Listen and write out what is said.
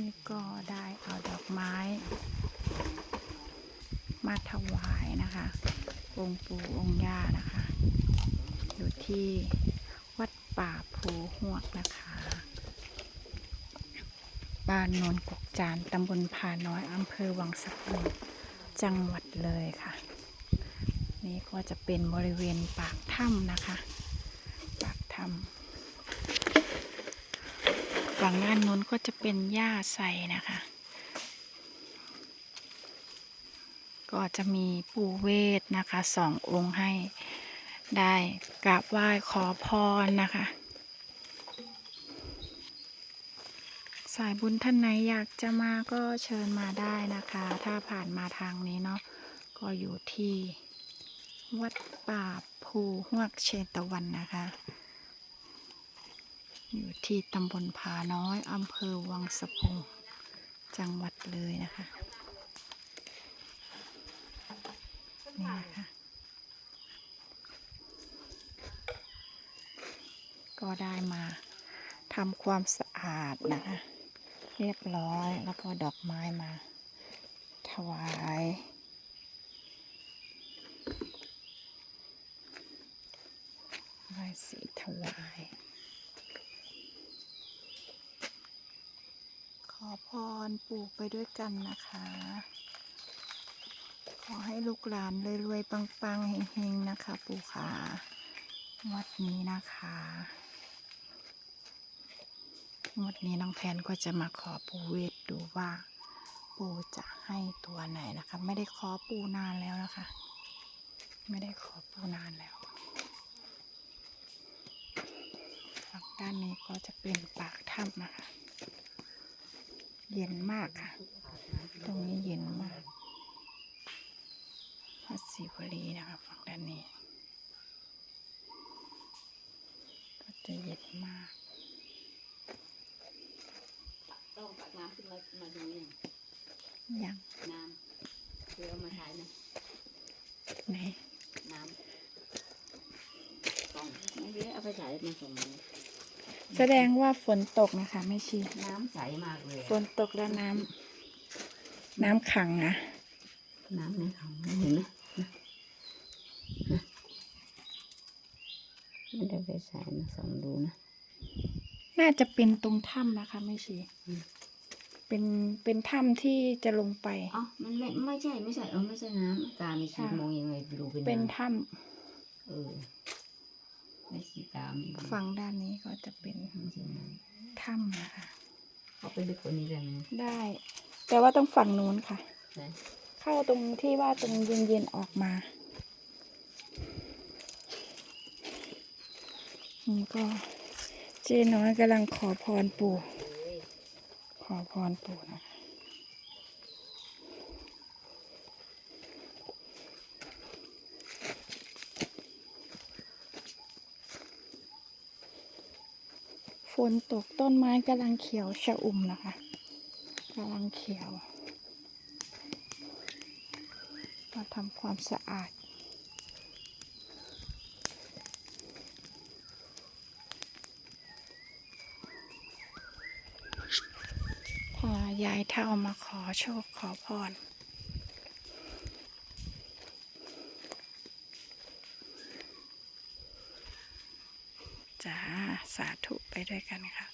นี่ก็ได้เอาดอกไม้ มาถวายนะคะองค์ปู่องค์ย่านะคะ อยู่ที่วัดป่าภูหวกนะคะบ้านโนนกกจานตำบลผาน้อยอำเภอวังสะพุงจังหวัดเลยค่ะ นี่ก็จะเป็นบริเวณปากถ้ำนะคะ ปากถ้ำ ฝั่งด้านนู้นก็จะเป็นหญ้าใสนะคะ ก็จะมีปู่เวทนะคะสององค์ให้ได้กราบไหว้ขอพรนะคะ สายบุญท่านไหนอยากจะมาก็เชิญมาได้นะคะ ถ้าผ่านมาทางนี้เนาะก็อยู่ที่วัดป่าภูหวกเชตวันนะคะ อยู่ที่ตำบลผาน้อยอำเภอวังสะพุงจังหวัดเลยนะคะ นี่นะคะ ก็ได้มาทำความสะอาดนะคะ เรียบร้อยแล้วก็ดอกไม้มา ถวายไหว้สีถวาย ขอ พรปู่ไปด้วยกันนะคะ ขอให้ลูกหลานรวยๆปังๆเฮงๆนะคะ ปู่ขาวัดนี้นะคะงวดนี้น้องแพนก็จะมาขอปู่เวทดูว่า ปู่จะให้ตัวไหนนะคะ ไม่ได้ขอปู่นานแล้วนะคะ ไม่ได้ขอปู่นานแล้วฝั่งด้านนี้ก็จะเป็นปากถ้ำนะคะ เย็นมากค่ะ ตรงนี้เย็นมากวัดศรีวลีนะคะฝั่งด้านนี้ ก็จะเย็นมากต้องตักน้ำขึ้นมามาดูเนี่ยยังน้ำคือเอามาใช้นะไหนน้ำกล่องไม่เยอะเอาไปใส่มาส่งเลย แสดงว่าฝนตกนะคะไม่ชี น้ำใสมากเลย ฝนตกแล้วน้ำน้ำขังนะ น้ำในถังเห็นไหมไม่ได้ไปใส่มาส่องดูนะ น่าจะเป็นตรงถ้ำนะคะไม่ชี อืม เป็นเป็นถ้ำที่จะลงไป อ๋อมันไม่ไม่ใช่ไม่ใช่เออไม่ใช่น้ำตามีชีค่ะ มองยังไงดูเป็นเป็นน้ำถ้เออ ไม่ชีตามำฝั่งด้านนี้ก็จะเป็นไม่ใช่น้ถ้ำนะคะำเขาไปลึกกว่านี้ได้ไหมได้ แต่ว่าต้องฝั่งนู้นค่ะใช่เข้าตรงที่ว่าตรงเย็นๆออกมานี่ก็เจ๊น้อยกำลังขอพรปู่ ขอพรปู่นะคะ นตกต้นไม้กำลังเขียวชะอุ่มนะคะกำลังเขียวมาทำความสะอาดพายายเท่ามาขอโชคขอพรจ้า สาธุไปด้วยกันค่ะ